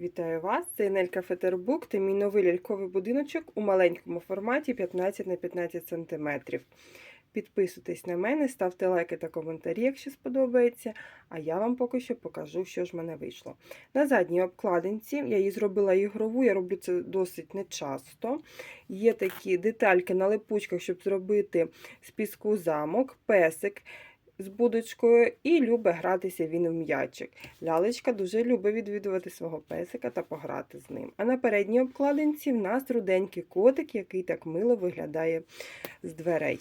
Вітаю вас! Це Нелька Фетербук та мій новий ляльковий будиночок у маленькому форматі 15 на 15 см. Підписуйтесь на мене, ставте лайки та коментарі, якщо сподобається. А я вам поки що покажу, що ж в мене вийшло. На задній обкладинці я її зробила ігрову, я роблю це досить нечасто. Є такі детальки на липучках, щоб зробити з піску замок, песик з будочкою і любить гратися він в м'ячик. Лялечка дуже любить відвідувати свого песика та пограти з ним. А на передній обкладинці в нас руденький котик, який так мило виглядає з дверей.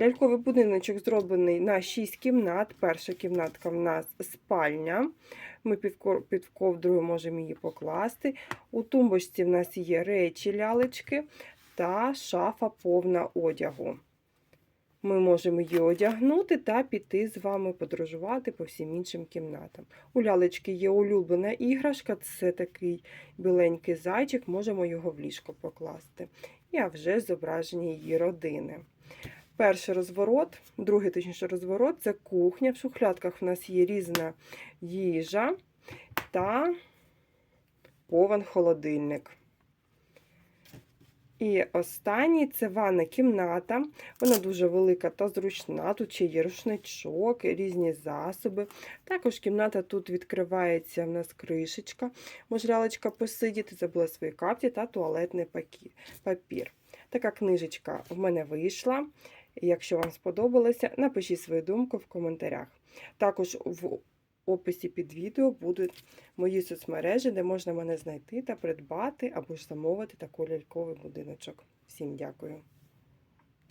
Ляльковий будиночок зроблений на 6 кімнат. Перша кімнатка в нас спальня. Ми під ковдрою можемо її покласти. У тумбочці в нас є речі лялечки та шафа повна одягу. Ми можемо її одягнути та піти з вами подорожувати по всім іншим кімнатам. У лялечки є улюблена іграшка, це такий біленький зайчик, можемо його в ліжко покласти. І а вже зображення її родини. Перший розворот, другий точніше розворот це кухня. В шухлядках в нас є різна їжа та повен холодильник. І останній це ванна кімната. Вона дуже велика та зручна. Тут ще є рушничок, різні засоби. Також кімната тут відкривається в нас кришечка. Може лялечка посидіти, забула свої капці та туалетний папір. Така книжечка в мене вийшла. Якщо вам сподобалося, напишіть свою думку в коментарях. Також в описі під відео будуть мої соцмережі, де можна мене знайти та придбати або ж замовити такий ляльковий будиночок. Всім дякую!